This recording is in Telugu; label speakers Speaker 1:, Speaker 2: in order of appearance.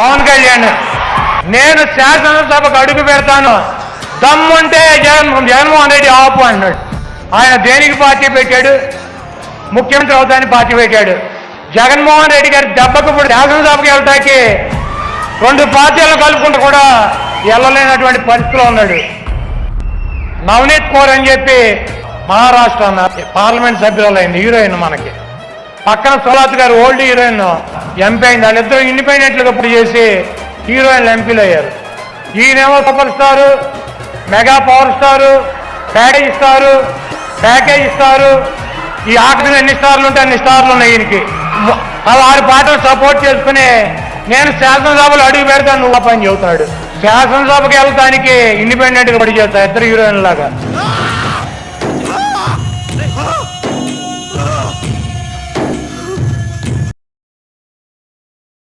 Speaker 1: పవన్ కళ్యాణ్. నేను శాసనసభకు అడుగు పెడతాను. దమ్ముంటే జగన్ జగన్మోహన్ రెడ్డి ఆపు అన్నాడు. ఆయన దేనికి పార్టీ పెట్టాడు? ముఖ్యమంత్రి అవుతానికి పార్టీ పెట్టాడు. జగన్మోహన్ రెడ్డి గారి దెబ్బకు ఇప్పుడు శాసనసభకి వెళ్ళటానికి రెండు పార్టీలు కలుపుకుంటూ కూడా వెళ్ళలేనటువంటి పరిస్థితిలో ఉన్నాడు. నవనీత్ కౌర్ అని చెప్పి మహారాష్ట్ర పార్లమెంట్ పార్లమెంట్ అయింది హీరోయిన్ మనకి. పక్కన సోలాత్ గారు ఓల్డ్ హీరోయిన్. ఎంపీ అయింది వాళ్ళిద్దరూ ఇండిపెండెంట్లుగా పోటీ చేసి హీరోయిన్లు ఎంపీలు అయ్యారు. ఈయనేమో super star mega power star package ఇస్తారు ప్యాకేజ్ ఇస్తారు ఈ ఆఖరి ఎన్ని స్టార్లు ఉంటే అన్ని స్టార్లు ఉన్నాయి ఈయనకి. వారి పాటలు సపోర్ట్ చేసుకుని నేను శాసనసభలో అడుగు పెడతాను నువ్వు పని చెబుతాడు. శాసనసభకి వెళ్తానికి ఇండిపెండెంట్గా పడి చేస్తా ఇద్దరు హీరోయిన్ లాగా.